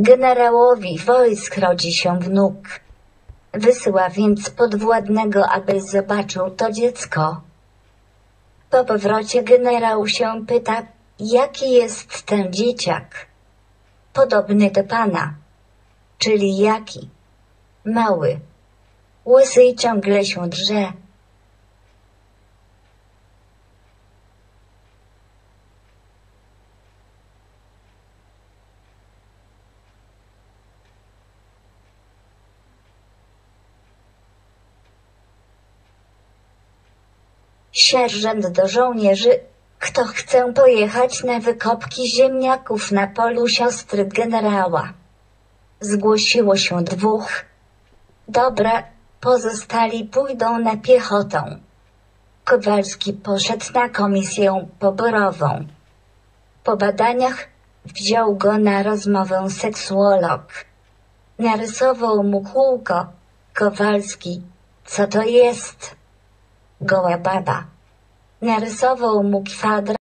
Generałowi wojsk rodzi się wnuk. Wysyła więc podwładnego, aby zobaczył to dziecko. Po powrocie generał się pyta, jaki jest ten dzieciak. Podobny do pana. Czyli jaki? Mały. Łysy i ciągle się drze. Sierżant do żołnierzy. Kto chce pojechać na wykopki ziemniaków na polu siostry generała? Zgłosiło się dwóch. Dobra, pozostali pójdą na piechotą. Kowalski poszedł na komisję poborową. Po badaniach wziął go na rozmowę seksuolog. Narysował mu kółko. Kowalski, co to jest? Goła baba. Narysował mu kwadrat.